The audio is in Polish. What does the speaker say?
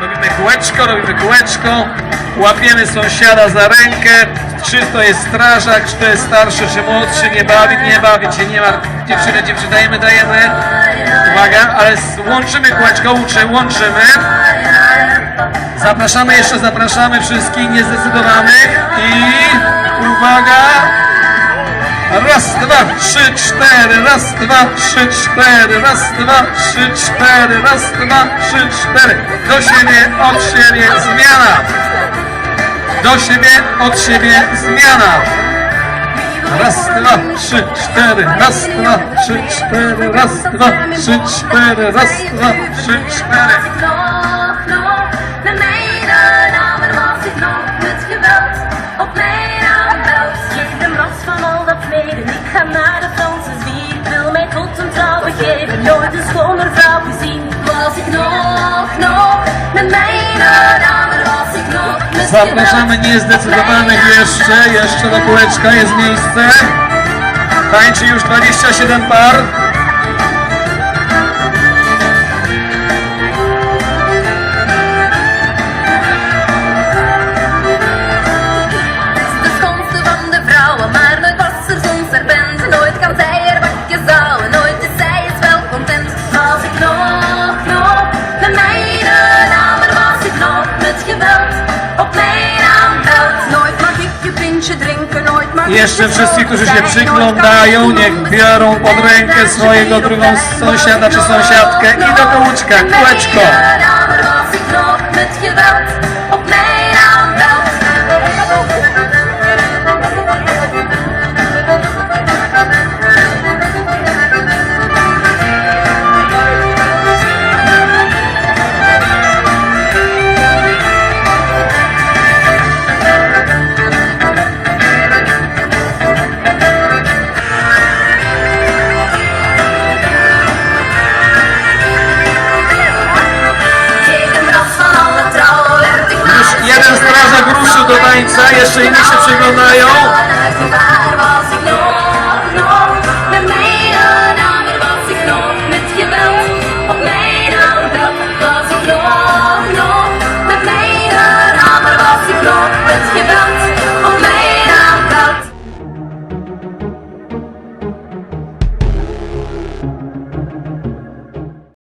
Robimy kółeczko, robimy kółeczko, łapiemy sąsiada za rękę, czy to jest strażak, czy to jest starszy, czy młodszy, nie bawi, nie bawi się, nie ma dziewczyny, dziewczyny, dajemy, dajemy. Uwaga, ale łączymy kółeczko, łączy, łączymy. Zapraszamy jeszcze, zapraszamy wszystkich niezdecydowanych i dwa, trzy, cztery, raz, dwa, trzy, cztery, raz, dwa, trzy, cztery, raz, dwa, trzy, cztery. Do siebie, od siebie, zmiana. Do siebie, od siebie, zmiana. Raz, dwa, trzy, cztery, raz, dwa, trzy, cztery, raz, dwa, trzy, cztery, raz, dwa, trzy, cztery. Zapraszamy niezdecydowanych jeszcze, jeszcze do kółeczka jest miejsce. Tańczy już 27 par. Jeszcze je wszyscy, którzy się przyglądają, niech biorą pod rękę swojego drugą sąsiada czy sąsiadkę i do kółeczka, kółeczko. ruszył do tańca, jeszcze inni się przyglądają.